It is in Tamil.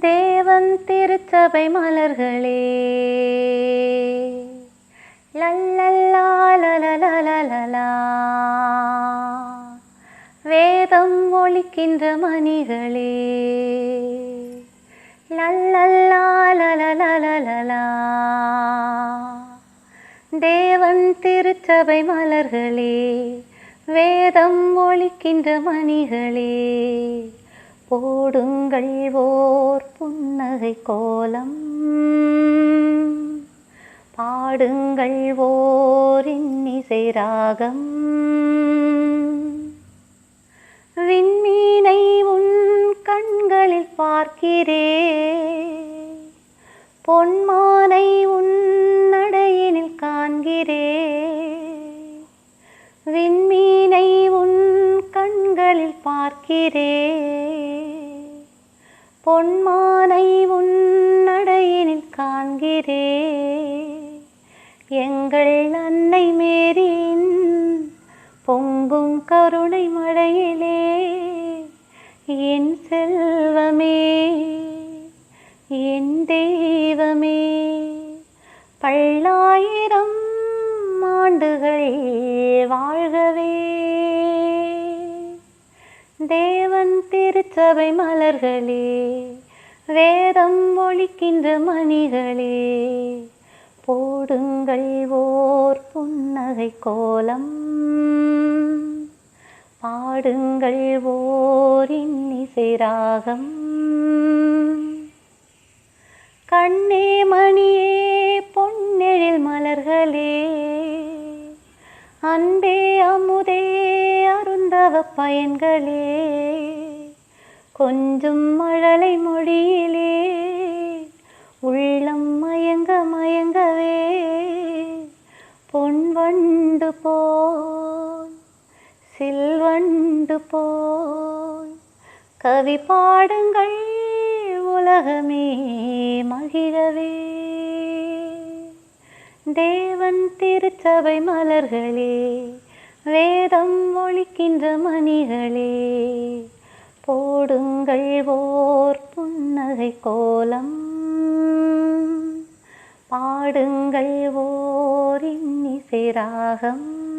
தேவன் திருச்சபை மலர்களே. லல்லல்லா வேதம் ஒழிக்கின்ற மணிகளே. லல்லல்லா தேவன் திருச்சபை மலர்களே. வேதம் ஒழிக்கின்ற மணிகளே. போடுங்கள் ஓர் புன்னகை கோலம். பாடுங்கள் ஓர் இன்னிசை ராகம். விண்மீனை உன் கண்களில் பார்க்கிறே. பொன்மானை உன் நடையினில் காண்கிறே. விண்மீனை உன் கண்களில் பார்க்கிறே. பொன்மானை உன்னடையினில் காண்கிறே. எங்கள் அன்னை மேரின் பொங்கும் கருணை மழையிலே என் செல்வமே என் தெய்வமே. பல்லாயிரம் ஆண்டுகள் வாழ்கவே தேவன் சபை மலர்களே வேதம் ஒழிக்கின்ற மணிகளே போடுங்கள் ஓர் புன்னகை கோலம். பாடுங்கள் ஓர் இன்னிசை ராகம். கண்ணே மணியே பொன்னெழில் மலர்களே அன்பே அமுதே அருந்தவ பயன்களே. கொஞ்சம் மழலை மொழியிலே உள்ளம் மயங்க மயங்கவே பொன்வண்டு போய் சில்வண்டு போய் கவி பாடுங்கள் உலகமே மகிழவே. தேவன் திருச்சபை மலர்களே வேதம் ஒழிக்கின்ற மணிகளே போடுங்கள் ஓர் புன்னகை கோலம். பாடுங்கள் ஓர் இன்னிசை ராகம்.